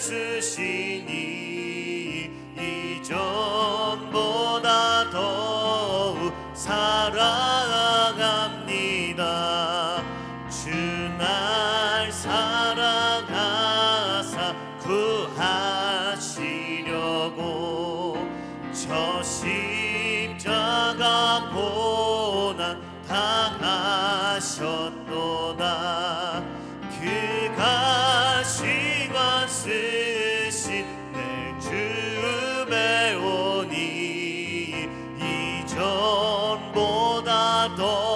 是心灵。どう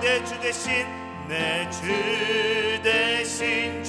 내 주 대신 내 주 대신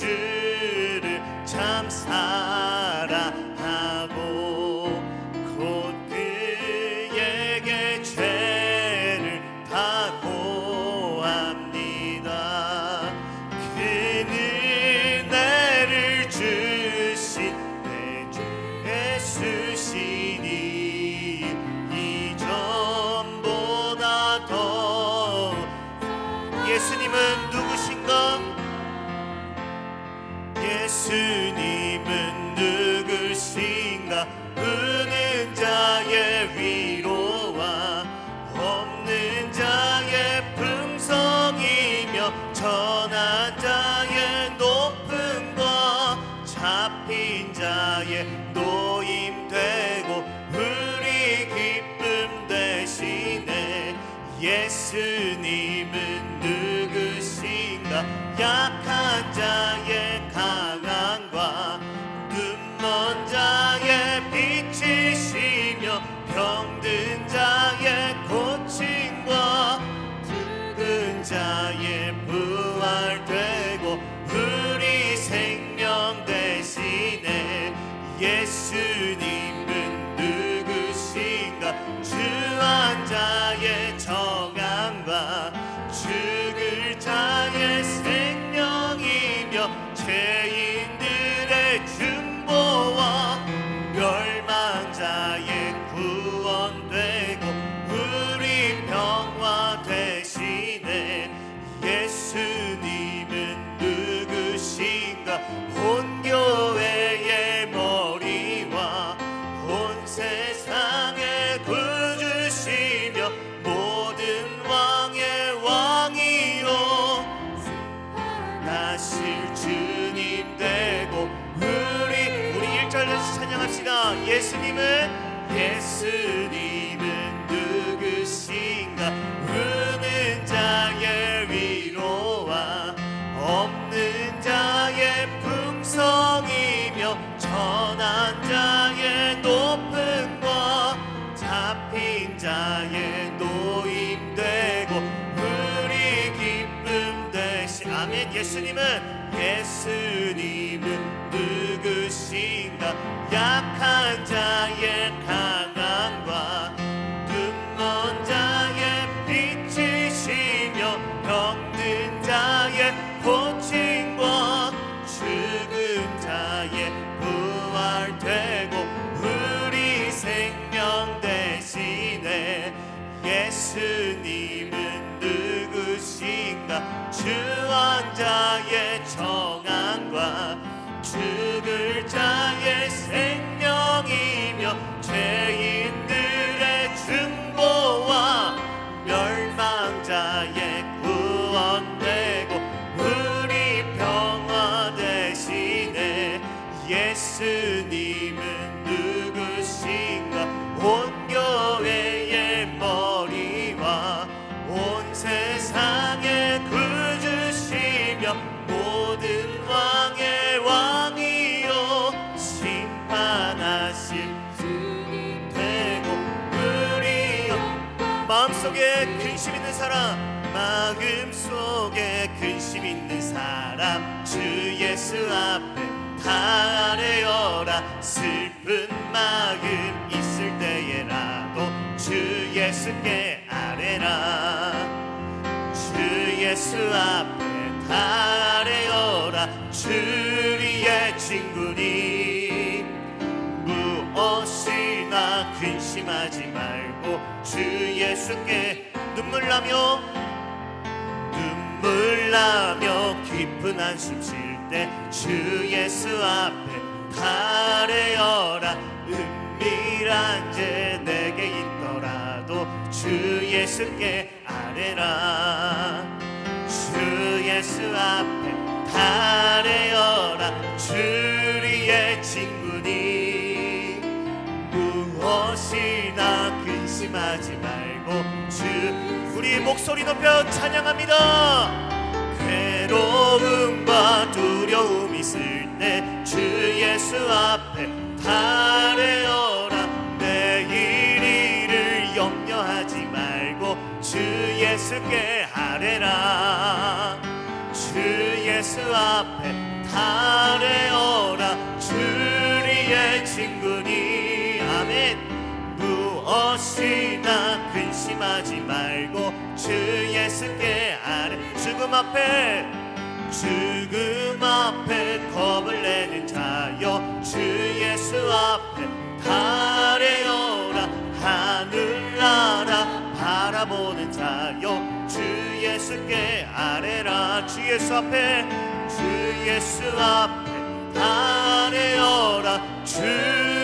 예수님은 예수님은 누구신가? 우는 자예 예수님은 예수님은 누구신가? 약한 자의 가 왕 사람 주 예수 앞에 다 아뢰어라. 슬픈 마음 있을 때에라도 주 예수께 아뢰라. 주 예수 앞에 다 아뢰어라. 주리의 친구니. 무엇이나 근심하지 말고 주 예수께 눈물 나며 눈물 나며 깊은 한숨 쉴 때 주 예수 앞에 달래어라. 은밀한 죄 내게 있더라도 주 예수께 아뢰라. 주 예수 앞에 달래어라. 주리의 친구니. 무엇이나 근심하지 말고 주 우리 목소리 높여 찬양합니다. 괴로움과 두려움 있을 때 주 예수 앞에 달래어라. 내일 일을 염려하지 말고 주 예수께 아뢰라. 주 예수 앞에 달래어라. 주리의 친구니. 아멘. 무엇이나 근심하지 말고 주 예수께 아뢰. 죽음 앞에 죽음 앞에 겁을 내는 자여. 주 예수 앞에 달래어라. 하늘나라 바라보는 자여. 주 예수께 아뢰라. 주 예수 앞에 주 예수 앞에 아뢰어라. 주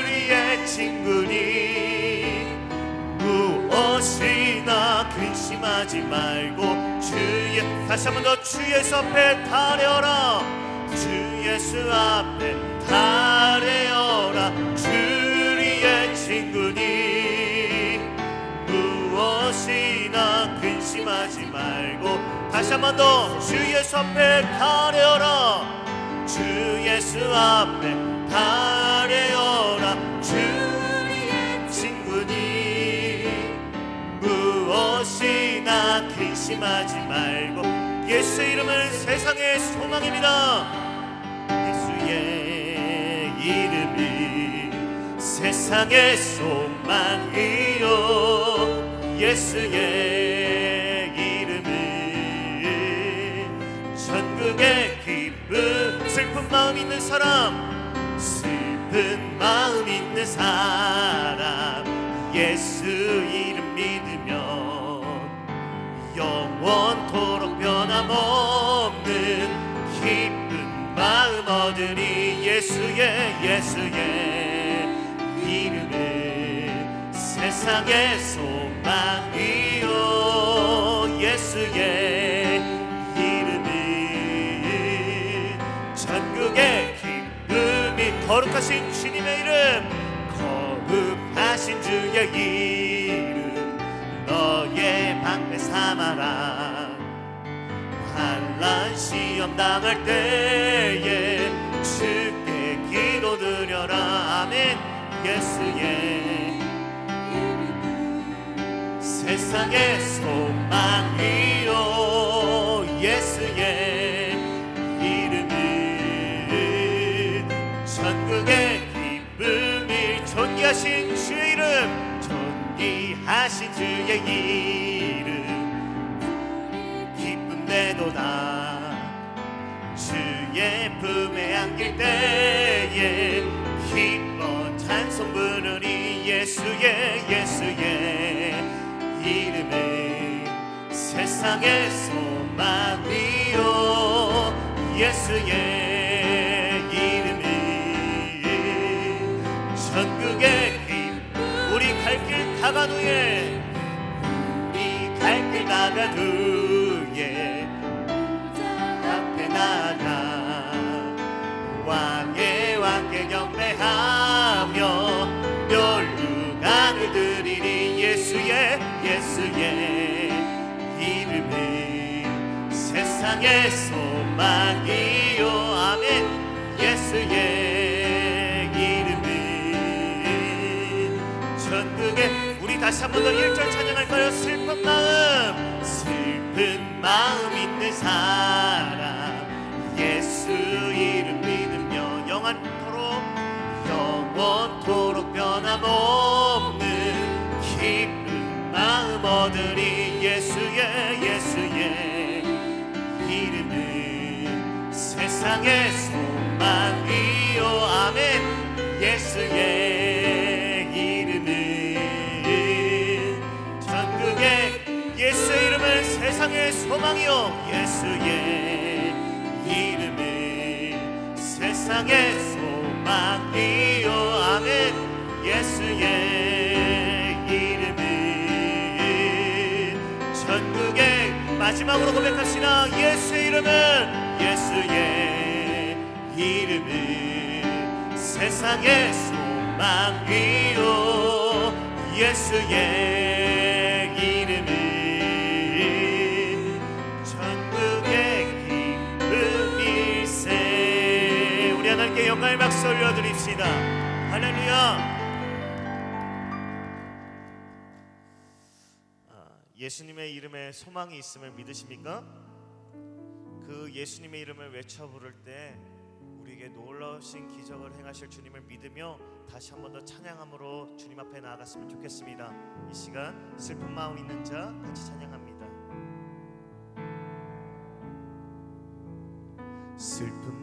근심하지 말고 주의 다시 한 번 더 주 예수 앞에 달려라. 주 예수 앞에 달려라. 주리의 친구니. 무엇이나 근심하지 말고 다시 한 번 더 주 예수 앞에 달려라. 주 예수 앞에 달려라 근심하지 말고 예수 이름은 세상의 소망입니다. 예수의 이름이 세상의 소망이요. 예수의 이름이 전국의 기쁨 슬픈 마음 있는 사람 슬픈 마음 있는 사람. 예수 이름 믿으면 영원토록 변함없는 기쁜 마음 얻으니 예수의 예수의 이름은 세상의 소망이요. 예수의 이름은 전국의 기쁨이 거룩하신 주님의 이름 거룩하신 주의 이름 너의 방패 삼아라. 환란 시험 당할 때에 주께 기도 드려라. 아멘. 예수의 세상의 소망 이요 예수의 이름은 전국의 기쁨이 존귀하신 주의 하신 주의 이름. 기쁨 내도다. 주의 품에 안길 때에 기뻐 찬송 부르니 예수의 예수의 이름에 세상의 소망이요 예수의 이름이 천국의 갈길 다간 후에 우리 갈길 나간 후에 앞에 나가 왕의 왕께 경배하며 멸류관을 드리니 예수의 예수의 이름이 세상의 소망이 다시 한 번 더 1절 찬양할까요. 슬픈 마음 슬픈 마음 있는 사람. 예수 이름 믿으며 영원토록 영원토록 변함없는 기쁜 마음 얻으리. 예수의 예수의 이름은 세상의 소망이요. 아멘. 예수의 세상의 소망이요 예수의 이름은 세상의 소망이요 아멘. 예수의 이름은 전국의 마지막으로 고백합시다. 예수의 이름은 예수의 이름은 세상의 소망이요. 예수의 영광의 박수 올려드립시다 할렐루야 아, 예수님의 이름에 소망이 있음을 믿으십니까? 그 예수님의 이름을 외쳐 부를 때 우리에게 놀라우신 기적을 행하실 주님을 믿으며 다시 한 번 더 찬양함으로 주님 앞에 나아갔으면 좋겠습니다. 이 시간 슬픈 마음 있는 자 같이 찬양합니다. 슬픈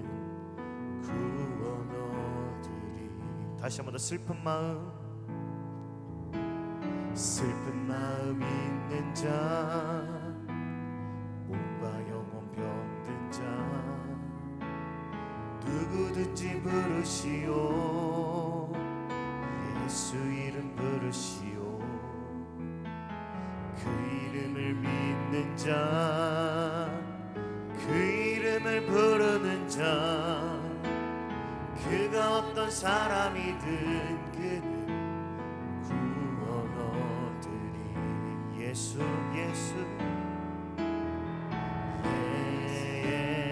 다시 한 번 더 슬픈 마음. 슬픈 마음 있는 자 몸과 영혼 병든 자 누구든지 부르시오. 예수 이름 부르시오. 그 이름을 믿는 자 그 이름을 부르는 자 그가 어떤 사람이든 그는 구원 얻으리 예수 예수.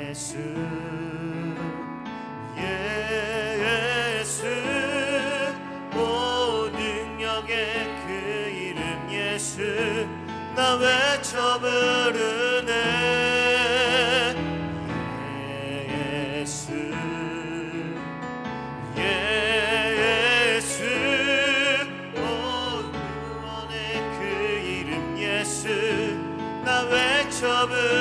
예수 예수. 오 능력의 그 이름 예수. 나 외쳐 외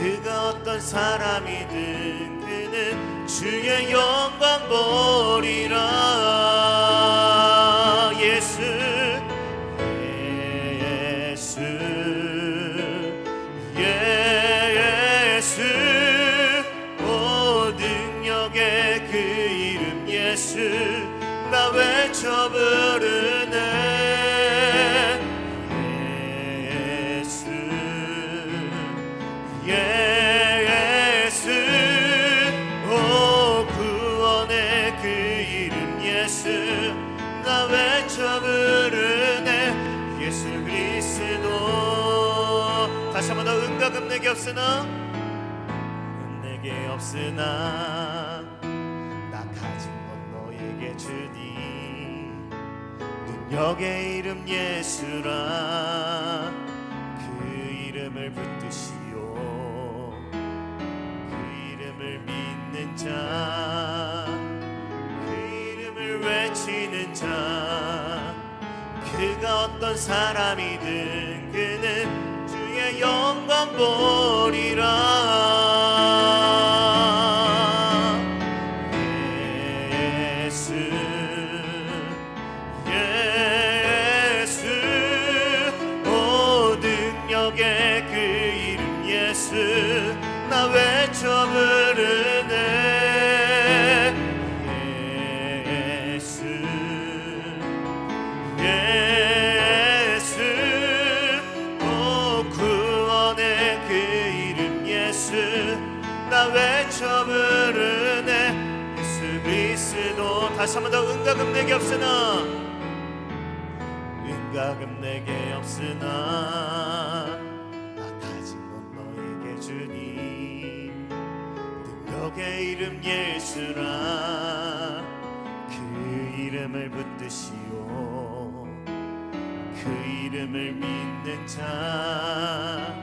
그가 어떤 사람이든 그는 주의 영광 보리라 응답은 내게 없으나? 내게 없으나? 나 가진 건 너에게 주니. 능력의 이름 예수라. 그 이름을 붙드시오. 그 이름을 믿는 자. 그 이름을 외치는 자. 그가 어떤 사람이든 영광 보리라 다시 한 번더 응가금 내게 없으나. 응가금 내게 없으나. 나 가진 건 너에게 주니. 능력의 이름 예수라. 그 이름을 붙드시오. 그 이름을 믿는 자,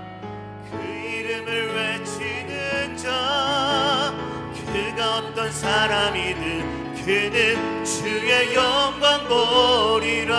그 이름을 외치는 자, 그가 어떤 사람이든 그는 주의 영광 보리라.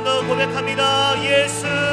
번 더 고백합니다. 예수